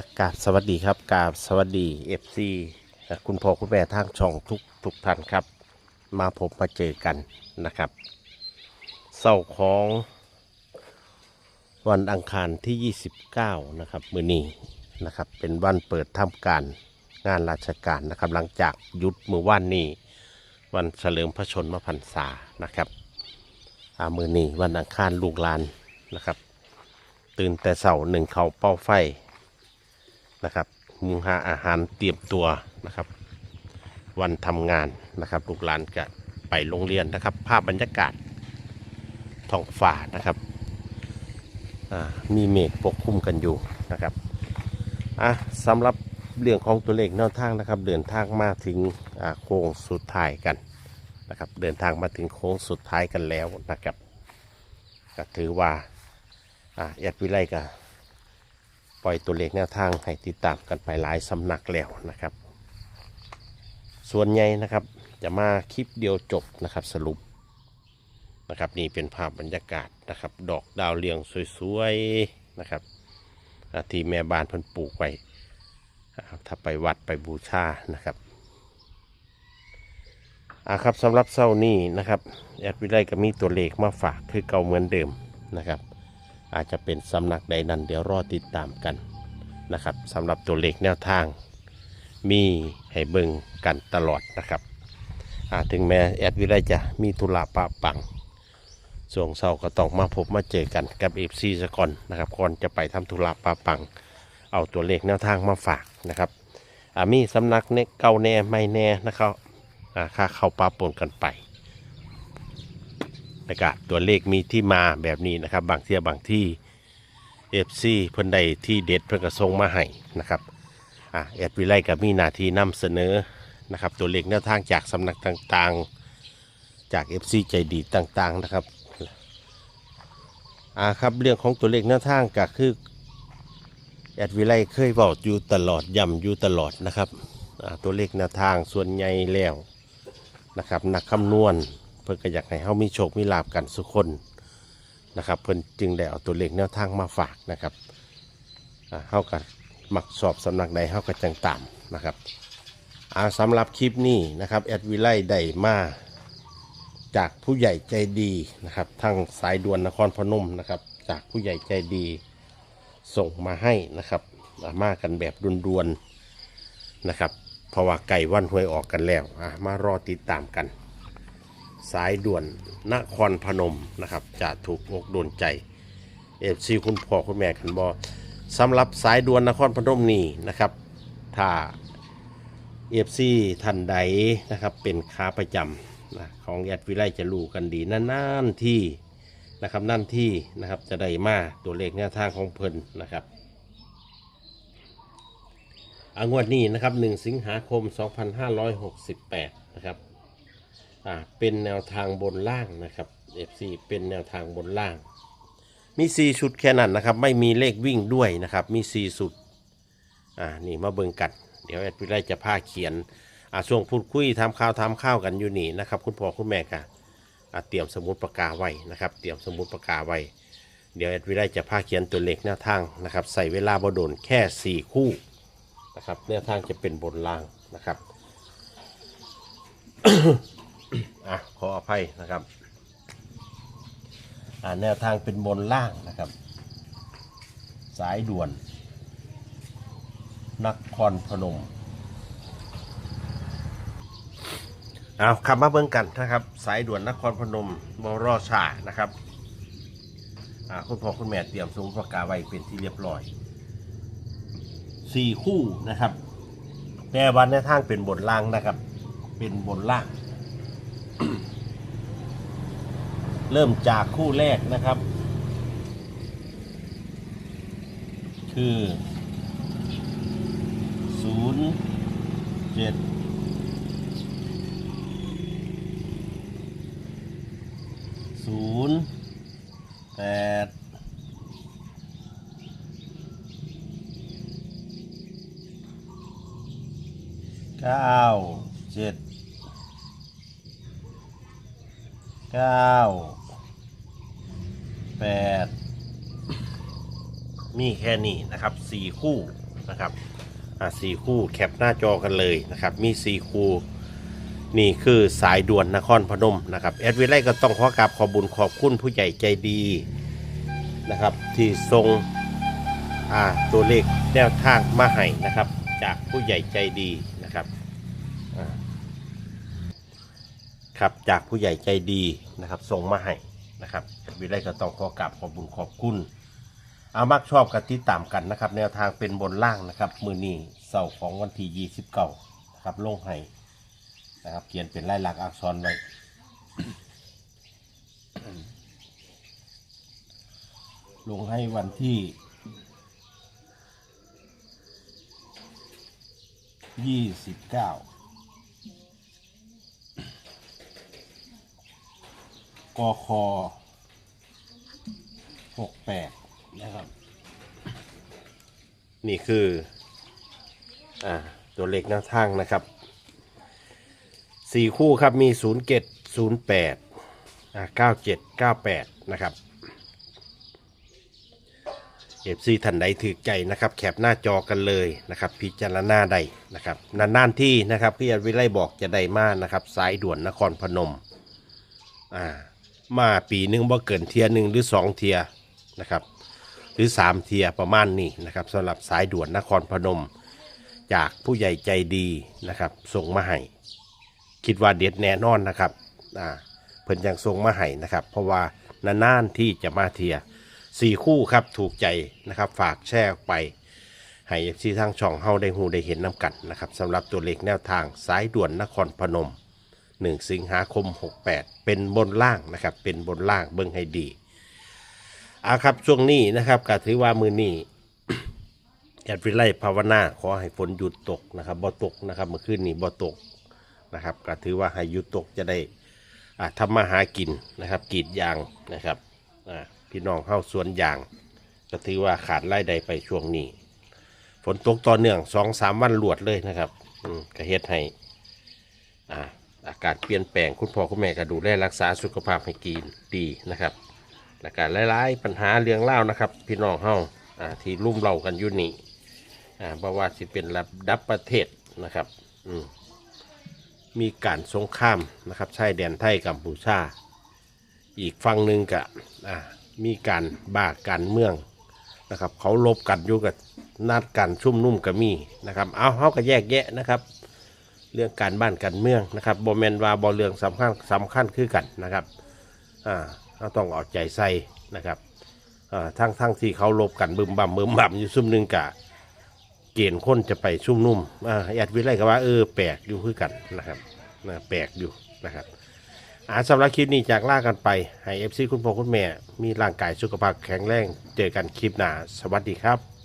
อากาศสวัสดีครับกาบสวัสดีเอฟซีคุณพ่อคุณแม่ทางช่องทุกทุกท่านครับ มาพบมาเจอกันนะครับเสาร์ของ วันอังคารที่ 29 นะครับ มือนี้นะครับเป็นวันเปิดทำการงานราชการนะครับ หลังจากหยุดมือว่านนี้วันเฉลิมพระชนมพรรษานะครับอามือนี้วันอังคารลูกลานนะครับ ตื่นแต่เสาร์หนึ่งเขาเป้าไฟ นะครับมุงหาอาหารเตรียมตัวนะครับ วันทำงานนะครับลูกหลานก็ไปโรงเรียนนะครับ ภาพบรรยากาศท้องฟ้านะครับมีเมฆปกคลุมกันอยู่นะครับอะสำหรับเรื่องของตัวเลขแนวทางนะครับ เดินทางมาถึงโค้งสุดท้ายกันนะครับ เดินทางมาถึงโค้งสุดท้ายกันแล้วนะครับก็ถือว่าอ่าแอดวิไลก็ ปล่อยตัวเลขแนวทางให้ติดตามกันไปหลายสำนักแล้วนะครับ ส่วนใหญ่นะครับจะมาคลิปเดียวจบนะครับสรุปนะครับนี่เป็นภาพบรรยากาศนะครับ ดอกดาวเรืองสวยๆนะครับที่แม่บ้านเพิ่นปลูกไว้ถ้าไปวัดไปบูชานะครับอ่าครับสำหรับเศร้านี้นะครับแอดวิไลก็มีตัวเลขมาฝากคือเก่าเหมือนเดิมนะครับ อาจจะเป็นสำนักใดนั้นเดี๋ยวรอติดตามกันนะครับสำหรับตัวเลขแนวทาง มีให้เบิ่งกันตลอดนะครับอ่าถึงแม้แอดวิไลจะมีธุระปะปังส่วงเศร้าก็ต้องมาพบมาเจอกันกับเอฟซีซะก่อนนะครับก่อนจะไปทำธุระปะปัง เอาตัวเลขแนวทางมาฝากนะครับมีสำนักเนเก่าแน่ไม่แน่นะครับอ่าค่าเข้าปะปนกันไป นะครับตัวเลขมีที่มาแบบนี้นะครับ บางเที่ยบางที่เอฟซีเพิ่นใดที่เด็ดเพิ่นก็ส่งมาให้นะครับอะแอดวิไลกับมีหน้าที่นำเสนอนะครับ ตัวเลขแนวทางจากสำนักต่างๆจาก FC ใจดีต่างๆนะครับอ่าครับเรื่องของตัวเลขแนวทางก็คือแอดวิไลเคยบอกอยู่ตลอดย้ำอยู่ตลอดนะครับตัวเลขแนวทางส่วนใหญ่แล้วนะครับนักคำนวณ เพื่อก็อยากให้เฮามีโชคมีลาบกันสุกคนนะครับเพิ่นจึงได้เอาตัวเลขแนวทางมาฝากนะครับเฮากันมักสอบสำนักใดเฮาก็จังตามนะครับอาสำหรับคลิปนี้นะครับแอดวิไลได้มาจากผู้ใหญ่ใจดีนะครับทางสายด่วนนครพนมนะครับ จากผู้ใหญ่ใจดีส่งมาให้นะครับอ่ามากันแบบด่วนๆนะครับเพราะว่าไก่วันหวยออกกันแล้วมารอติดตามกัน สายด่วนนครพนมนะครับจะถูกอกโดนใจเอฟซีคุณพ่อคุณแม่กันบอสำหรับสายด่วนนครพนมนี่นะครับ ถ้าเอฟซีท่านใดนะครับเป็นขาประจำนะของแอดวิไลจะรู้กันดีนานๆที่นะครับนั่นที่นะครับจะได้มาตัวเลขแนวทางของเพิ่นนะครับอางวดนี้นะครับ 1 สิงหาคม 2568 นะครับ อ่าเป็นแนวทางบนล่างนะครับ FC เป็นแนวทางบนล่าง มี 4 ชุดแค่นั้นนะครับ ไม่มีเลขวิ่งด้วยนะครับ มี 4 ชุดอ่านี่มาเบิ่งกัน เดี๋ยวแอดวิไลจะพาเขียนอ่าช่วงพูดคุยทำข้าวทำข้าวกันอยู่นี่นะครับ คุณพ่อคุณแม่ค่ะอ่าเตรียมสมุดปากกาไว้นะครับ เตรียมสมุดปากกาไว้ เดี๋ยวแอดวิไลจะพาเขียนตัวเลขแนวทางนะครับ ใส่เวลาบโดนแค่ 4 คู่นะครับแนวทางจะเป็นบนล่างนะครับ อะขออภัยนะครับอ่าแนวทางเป็นบนล่างนะครับ สายด่วนนครพนมเอาคำมาเบิ่งกันนะครับ สายด่วนนครพนมบรอชานะครับอ่าคุณพ่อคุณแม่เตรียมสมุดปากกาไว้เป็นที่เรียบร้อยสี่คู่นะครับ แต่วันในวทางเป็นบนล่างนะครับ เป็นบนล่าง เริ่มจากคู่แรกนะครับ คือ 0 7 0 8 9 เก้าแปดมีแค่นี้นะครับสี่คู่นะครับอ่าสี่คู่แคปหน้าจอกันเลยนะครับ มีสี่คู่นี่คือสายด่วนนครพนมนะครับแอดวิไลก็ต้องขอกราบขอบุญขอบคุณผู้ใหญ่ใจดีนะครับ ที่ทรงอ่าตัวเลขแนวทางมาให้นะครับ จากผู้ใหญ่ใจดีนะครับอ่า ครับจากผู้ใหญ่ใจดีนะครับส่งมาให้นะครับวิไลก็ต้องขอกราบขอบุญขอบคุณเอามักชอบกันที่ตามกันนะครับ แนวทางเป็นบนล่างนะครับ มือนี้เสาร์ของวันที่29นะครับลงให้นะครับเขียนเป็นลายลักษณ์อักษรไว้ลงให้วันที่ยี่สิบเก้า กคหกแปดนะครับ นี่คือ อ่า ตัวเลขแนวทางนะครับสี่คู่ครับมีศูนย์เจ็ดศูนย์แปดอ่าเก้าเจ็ดเก้าแปดนะครับเอฟซีท่านใดถือใจนะครับ แคปหน้าจอกันเลยนะครับ พิจารณาใดนะครับนานๆที่นะครับพี่อวิไลบอกจะได้มากนะครับ สายด่วนนครพนม อ่า มาปีหนึ่งบ่เกินเทียหนึ่งหรือสองเทียนะครับ หรือสามเทียประมาณนี้นะครับสำหรับสายด่วนนครพนม จากผู้ใหญ่ใจดีนะครับส่งมาให้คิดว่าเด็ดแน่นอนนะครับอ่าเพิ่นยังทรงมาให้นะครับ เพราะว่านานๆที่จะมาเทียสี่คู่ครับถูกใจนะครับ ฝากแชร์ไปให้ที่ทางช่องเฮาได้หูได้เห็นน้ำกันนะครับสำหรับตัวเลขแนวทางสายด่วนนครพนม 1 สิงหาคม 68 เป็นบนล่างนะครับ เป็นบนล่างเบิ่งให้ดีเอาครับช่วงนี้นะครับก็ถือว่ามือนี้แอดวิไลภาวนาขอให้ฝนหยุดตกนะครับบ่ตกนะครับเมื่อคืนนี้บ่ตกนะครับก็ถือว่าให้หยุดตกจะได้ทำมาหากินนะครับกีดยางนะครับพี่น้องเข้าสวนยาง ก็ถือว่าขาดรายได้ไปช่วงนี้ฝนตกต่อเนื่องสองสามวันหลวดเลยนะครับอืมก็เฮ็ดให้อ่า อากาศเปลี่ยนแปลงคุณพ่อคุณแม่ก็ดูแลรักษาสุขภาพให้กินดีนะครับและการหลายๆปัญหาเรื่องเล่านะครับ พี่น้องเฮาที่ลุ่มเรากันอยู่นี่เพราะว่าสิเป็นระดับประเทศนะครับอืมมีการสงครามนะครับชายแดนไทยกัมพูชา อีกฝั่งหนึ่งก็อ่ามีการบ้าการเมืองนะครับ เขาลบกันอยู่กับนัดกันชุ่มนุ่มกับมีนะครับ เอาเขาก็แยกแยะนะครับ เรื่องการบ้านการเมืองนะครับบอแมนว่าบอเรื่องสำคัญสำคัญคือกันนะครับอ่าเราต้องเอาใจใส่นะครับอ่าทั้งทั้งที่เขาลบกันบึมบั่มบึมบั่มอยู่ซุ่มหนึงกะเกณฑ์คนจะไปชุ่มนุ่มอ่าแอดวิไลก็ว่าเออแปลกอยู่คือกันนะครับนะแปลกอยู่นะครับอ่าสำหรับคลิปนี้จากล่ากันไป ให้เอฟซีคุณพ่อคุณแม่ มีร่างกายสุขภาพแข็งแรง เจอกันคลิปหน้า สวัสดีครับ